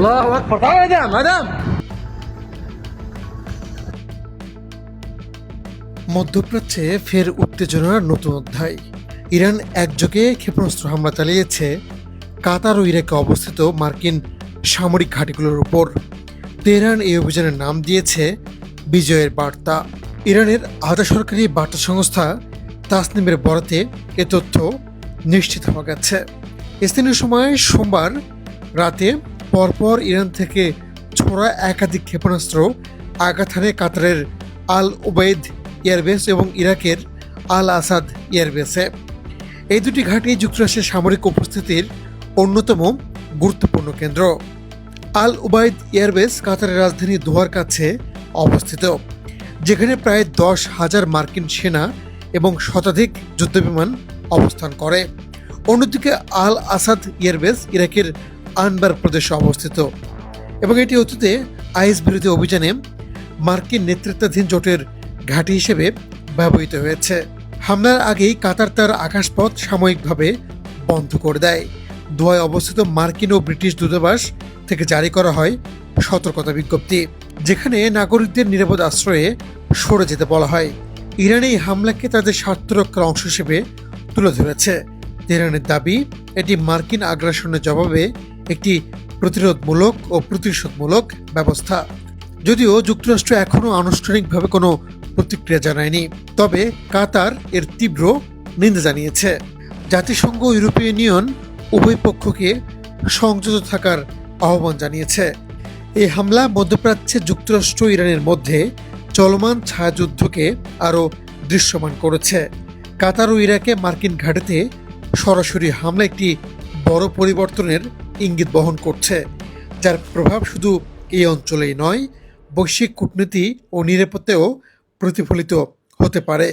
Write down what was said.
الله اكبر تعال يا دام madam মধ্যপ্রাচ্যে ফের উত্তেজনার নতুন অধ্যায়। ইরান একযোগে ক্ষেপণাস্ত্র হামলা চালিয়েছে। কাতার ও ইরাকে অবস্থিত মার্কিন সামরিক ঘাঁটিগুলোর উপর। তেহরান এই অভিযানের নাম দিয়েছে বিজয়ের বার্তা। ইরানের আধা সরকারি বার্তা সংস্থা তাসনিমের বরাতে এ তথ্য নিশ্চিত হওয়া গেছে। স্থানীয় সময় সোমবার রাতে পরপর ইরান থেকে ছোড়া একাধিক ক্ষেপণাস্ত্র হানে কাতারের আল ওবায়দ এয়ারবেস এবং ইরাকের আল আসাদ এয়ারবেসে। এই দুটি ঘাঁটি যুক্তরাষ্ট্রের সামরিক উপস্থিতির অন্যতম গুরুত্বপূর্ণ কেন্দ্র। আল উবাইদ এয়ারবেস কাতারের রাজধানী দোহার কাছে অবস্থিত, যেখানে প্রায় দশ হাজার মার্কিন সেনা এবং শতাধিক যুদ্ধবিমান অবস্থান করে। অন্যদিকে আল আসাদ এয়ারবেস ইরাকের আনবার প্রদেশে অবস্থিত। এবং এটি অতীতে আইএস বিরোধী অভিযানে মার্কিন নেতৃত্বাধীন জোটের ঘাঁটি হিসেবে ব্যবহৃত হয়েছে। হামলার আগেই কাতার তার আকাশপথ সাময়িকভাবে বন্ধ করে দেয়। দোয়ায় অবস্থিত মার্কিন ও ব্রিটিশ দূতাবাস থেকে জারি করা হয় সতর্কতা বিজ্ঞপ্তি, যেখানে নাগরিকদের নিরাপদ আশ্রয়ে সরে যেতে বলা হয়। ইরান এই হামলাকে তাদের স্বার্থ রক্ষার অংশ হিসেবে তুলে ধরেছে। তেহরানের দাবি, এটি মার্কিন আগ্রাসনের জবাবে একটি প্রতিরোধমূলক ও প্রতিশোধমূলক ব্যবস্থা। যদিও যুক্তরাষ্ট্র এখনও আনুষ্ঠানিকভাবে কোনো প্রতিক্রিয়া জানায়নি, তবে কাতার এর তীব্র নিন্দা জানিয়েছে। জাতিসংঘ, ইউরোপীয় ইউনিয়ন উভয় পক্ষকে সংযত থাকার আহ্বান জানিয়েছে। এই হামলা মধ্যপ্রাচ্যে যুক্তরাষ্ট্র ইরানের মধ্যে চলমান ছায়াযুদ্ধকে আরও দৃশ্যমান করেছে। কাতার ও ইরাকে মার্কিন ঘাটিতে সরাসরি হামলা একটি বড় পরিবর্তনের ইঙ্গিত বহন করছে, যার প্রভাব শুধু এই অঞ্চলেই নয়, বৈশ্বিক কূটনীতি ও নিরাপত্তেও প্রতিফলিত হতে পারে।